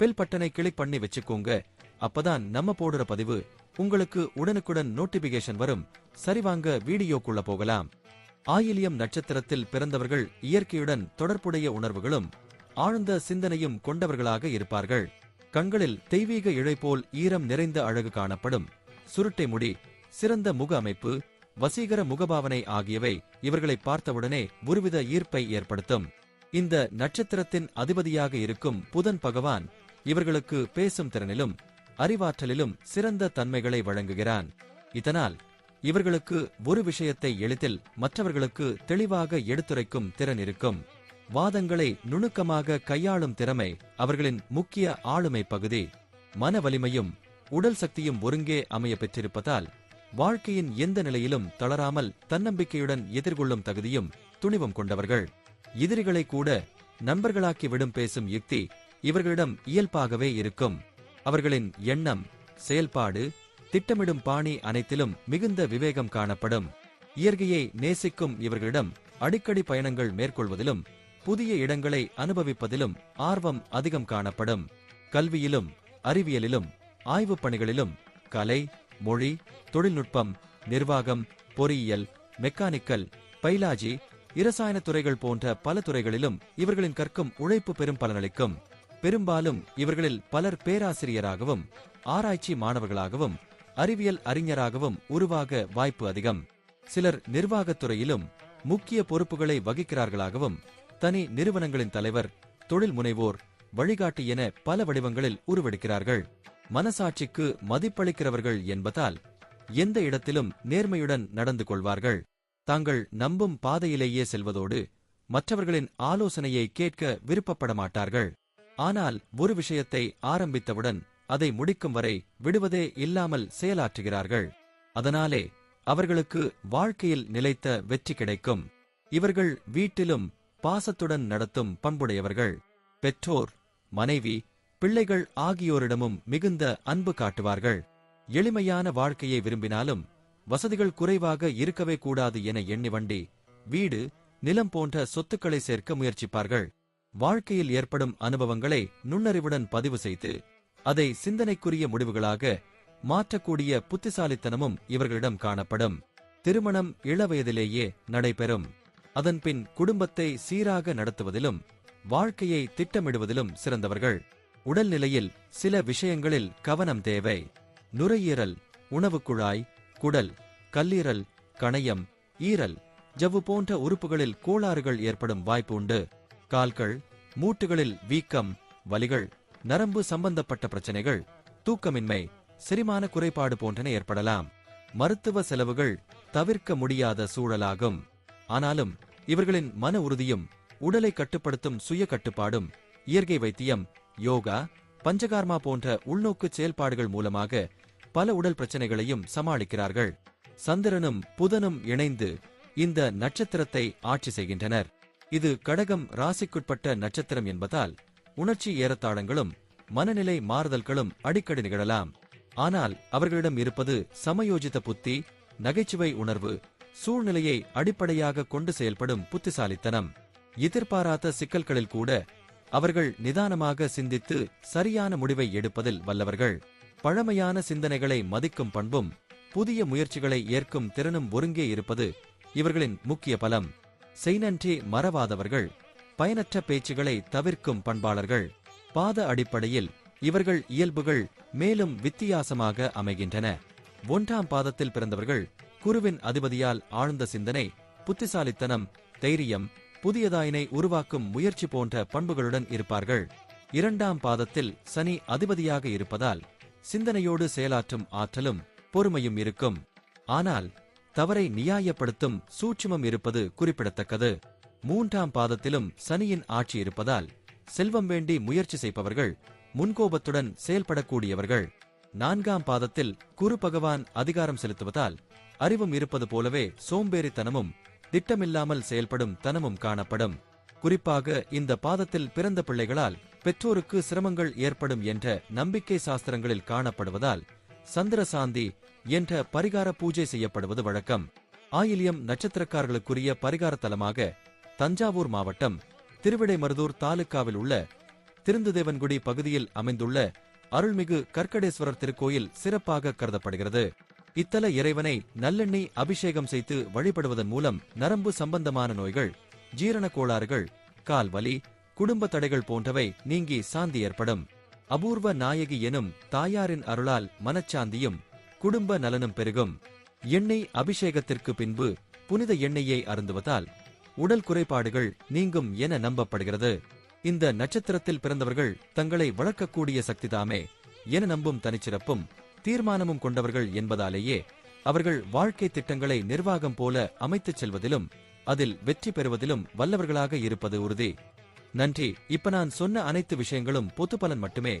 Bell பட்டனை click பண்ணி வச்சுக்கோங்க. அப்பதான் நம்ம போடுற பதிவு உங்களுக்கு உடனுக்குடன் நோட்டிபிகேஷன் வரும். சரிவாங்க வீடியோக்குள்ள போகலாம். ஆயிலியம் நட்சத்திரத்தில் பிறந்தவர்கள் இயற்கையுடன் தொடர்புடைய உணர்வுகளும் ஆழ்ந்த சிந்தனையும் கொண்டவர்களாக இருப்பார்கள். கண்களில் தெய்வீக இழை போல் ஈரம் நிறைந்த அழகு காணப்படும். சுருட்டை முடி சிறந்த முக அமைப்பு வசீகர முகபாவனை ஆகியவை இவர்களை பார்த்தவுடனே ஒருவித ஈர்ப்பை ஏற்படுத்தும். இந்த நட்சத்திரத்தின் அதிபதியாக இருக்கும் புதன் பகவான் இவர்களுக்கு பேசும் திறனிலும் அறிவாற்றலிலும் சிறந்த தன்மைகளை வழங்குகிறான். இதனால் இவர்களுக்கு ஒரு விஷயத்தை எளிதில் மற்றவர்களுக்கு தெளிவாக எடுத்துரைக்கும் திறன் இருக்கும். வாதங்களை நுணுக்கமாக கையாளும் திறமை அவர்களின் முக்கிய ஆளுமை பகுதி. மன வலிமையும் உடல் சக்தியும் ஒருங்கே அமைய பெற்றிருப்பதால் வாழ்க்கையின் எந்த நிலையிலும் தளராமல் தன்னம்பிக்கையுடன் எதிர்கொள்ளும் தகுதியும் துணிவும் கொண்டவர்கள். எதிரிகளை கூட நண்பர்களாக்கி விடும் பேசும் யுக்தி இவர்களிடம் இயல்பாகவே இருக்கும். அவர்களின் எண்ணம் செயல்பாடு திட்டமிடும் பாணி அனைத்திலும் மிகுந்த விவேகம் காணப்படும். இயற்கையை நேசிக்கும் இவர்களிடம் அடிக்கடி பயணங்கள் மேற்கொள்வதிலும் புதிய இடங்களை அனுபவிப்பதிலும் ஆர்வம் அதிகம் காணப்படும். கல்வியிலும் அறிவியலிலும் ஆய்வுப் பணிகளிலும் கலை மொழி தொழில்நுட்பம் நிர்வாகம் பொறியியல் மெக்கானிக்கல் பைலாஜி இரசாயன துறைகள் போன்ற பல துறைகளிலும் இவர்களின் கற்கும் உழைப்பு பெரும் பலனளிக்கும். பெரும்பாலும் இவர்களில் பலர் பேராசிரியராகவும் ஆராய்ச்சி மாணவர்களாகவும் அறிவியல் அறிஞராகவும் உருவாக வாய்ப்பு அதிகம். சிலர் நிர்வாகத் துறையிலும் முக்கிய பொறுப்புகளை வகிக்கிறார்களாகவும் தனி நிறுவனங்களின் தலைவர் தொழில் முனைவோர் வழிகாட்டி என பல வடிவங்களில் உருவெடுக்கிறார்கள். மனசாட்சிக்கு மதிப்பளிக்கிறவர்கள் என்பதால் எந்த இடத்திலும் நேர்மையுடன் நடந்து கொள்வார்கள். தாங்கள் நம்பும் பாதையிலேயே செல்வதோடு மற்றவர்களின் ஆலோசனையை கேட்க விருப்பப்பட மாட்டார்கள் ஆனால் ஒரு விஷயத்தை ஆரம்பித்தவுடன் அதை முடிக்கும் வரை விடுவதே இல்லாமல் செயலாற்றுகிறார்கள். அதனாலே அவர்களுக்கு வாழ்க்கையில் நிலைத்த வெற்றி கிடைக்கும். இவர்கள் வீட்டிலும் பாசத்துடன் நடத்தும் பண்புடையவர்கள். பெற்றோர் மனைவி பிள்ளைகள் ஆகியோரிடமும் மிகுந்த அன்பு காட்டுவார்கள். எளிமையான வாழ்க்கையை விரும்பினாலும் வசதிகள் குறைவாக இருக்கவே கூடாது என எண்ணி வண்டி வீடு நிலம் போன்ற சொத்துக்களை சேர்க்க முயற்சிப்பார்கள். வாழ்க்கையில் ஏற்படும் அனுபவங்களை நுண்ணறிவுடன் பதிவு செய்து அதை சிந்தனைக்குரிய முடிவுகளாக மாற்றக்கூடிய புத்திசாலித்தனமும் இவர்களிடம் காணப்படும். திருமணம் இளவயதிலேயே நடைபெறும். அதன்பின் குடும்பத்தை சீராக நடத்துவதிலும் வாழ்க்கையை திட்டமிடுவதிலும் சிறந்தவர்கள். உடல்நிலையில் சில விஷயங்களில் கவனம் தேவை. நுரையீரல் உணவுக்குழாய் குடல் கல்லீரல் கணையம் ஈரல் ஜவ்வு போன்ற உறுப்புகளில் கோளாறுகள் ஏற்படும் வாய்ப்பு உண்டு. கால்கள் மூட்டுகளில் வீக்கம் வலிகள் நரம்பு சம்பந்தப்பட்ட பிரச்சனைகள் தூக்கமின்மை செரிமான குறைபாடு போன்றன ஏற்படலாம். மருத்துவ செலவுகள் தவிர்க்க முடியாத சூழலாகும். ஆனாலும் இவர்களின் மன உறுதியும் உடலை கட்டுப்படுத்தும் சுய கட்டுப்பாடும் இயற்கை வைத்தியம் யோகா பஞ்சகார்மா போன்ற உள்நோக்கு செயல்பாடுகள் மூலமாக பல உடல் பிரச்சனைகளையும் சமாளிக்கிறார்கள். சந்திரனும் புதனும் இணைந்து இந்த நட்சத்திரத்தை ஆட்சி செய்கின்றனர். இது கடகம் ராசிக்குட்பட்ட நட்சத்திரம் என்பதால் உணர்ச்சி ஏறத்தாழங்களும் மனநிலை மாறுதல்களும் அடிக்கடி நிகழலாம். ஆனால் அவர்களிடம் இருப்பது சமயோஜித புத்தி நகைச்சுவை உணர்வு சூழ்நிலையை அடிப்படையாக கொண்டு செயல்படும் புத்திசாலித்தனம். எதிர்பாராத சிக்கல்களில் கூட அவர்கள் நிதானமாக சிந்தித்து சரியான முடிவை எடுப்பதில் வல்லவர்கள். பழமையான சிந்தனைகளை மதிக்கும் பண்பும் புதிய முயற்சிகளை ஏற்கும் திறனும் ஒருங்கே இருப்பது இவர்களின் முக்கிய பலம். செய்நன்றி மறவாதவர்கள் பயனற்ற பேச்சுகளை தவிர்க்கும் பண்பாளர்கள் பாத அடிப்படையில் இவர்கள் இயல்புகள் மேலும் வித்தியாசமாக அமைகின்றன. ஒன்றாம் பாதத்தில் பிறந்தவர்கள் குருவின் அதிபதியால் ஆழ்ந்த சிந்தனை புத்திசாலித்தனம் தைரியம் புதியதாயினை உருவாக்கும் முயற்சி போன்ற பண்புகளுடன் இருப்பார்கள். இரண்டாம் பாதத்தில் சனி அதிபதியாக இருப்பதால் சிந்தனையோடு செயலாற்றும் ஆற்றலும் பொறுமையும் இருக்கும். ஆனால் தவறை நியாயப்படுத்தும் சூட்சுமம் இருப்பது குறிப்பிடத்தக்கது. மூன்றாம் பாதத்திலும் சனியின் ஆட்சி இருப்பதால் செல்வம் வேண்டி முயற்சி செய்பவர்கள் முன்கோபத்துடன் செயல்படக்கூடியவர்கள். நான்காம் பாதத்தில் குரு பகவான் அதிகாரம் செலுத்துவதால் அறிவும் இருப்பது போலவே சோம்பேறித்தனமும் திட்டமில்லாமல் செயல்படும் தனமும் காணப்படும். குறிப்பாக இந்த பாதத்தில் பிறந்த பிள்ளைகளால் பெற்றோருக்கு சிரமங்கள் ஏற்படும் என்ற நம்பிக்கை சாஸ்திரங்களில் காணப்படுவதால் சந்திர சாந்தி என்ற பரிகார பூஜை செய்யப்படுவது வழக்கம். ஆயிலியம் நட்சத்திரக்காரர்களுக்குரிய பரிகார தலமாக தஞ்சாவூர் மாவட்டம் திருவிடைமருதூர் தாலுக்காவில் உள்ள திருந்துதேவன்குடி பகுதியில் அமைந்துள்ள அருள்மிகு கற்கடேஸ்வரர் திருக்கோயில் சிறப்பாக கருதப்படுகிறது. இத்தல இறைவனை நல்லெண்ணெய் அபிஷேகம் செய்து வழிபடுவதன் மூலம் நரம்பு சம்பந்தமான நோய்கள் ஜீரண கோளாறுகள் கால் வலி குடும்ப தடைகள் போன்றவை நீங்கி சாந்தி ஏற்படும். அபூர்வ நாயகி எனும் தாயாரின் அருளால் மனச்சாந்தியும் குடும்ப நலனும் பெருகும். எண்ணெய் அபிஷேகத்திற்கு பின்பு புனித எண்ணெயை அருந்துவதால் உடல் குறைபாடுகள் நீங்கும் என நம்பப்படுகிறது. இந்த நட்சத்திரத்தில் பிறந்தவர்கள் தங்களை வளர்க்கக்கூடிய சக்திதாமே என நம்பும் தனிச்சிறப்பும் தீர்மானமும் கொண்டவர்கள் என்பதாலேயே அவர்கள் வாழ்க்கை திட்டங்களை நிர்வாகம் போல அமைத்துச் செல்வதிலும் அதில் வெற்றி பெறுவதிலும் வல்லவர்களாக இருப்பது உறுதி. நன்றி. இப்ப நான் சொன்ன அனைத்து விஷயங்களும் பொது பலன் மட்டுமே.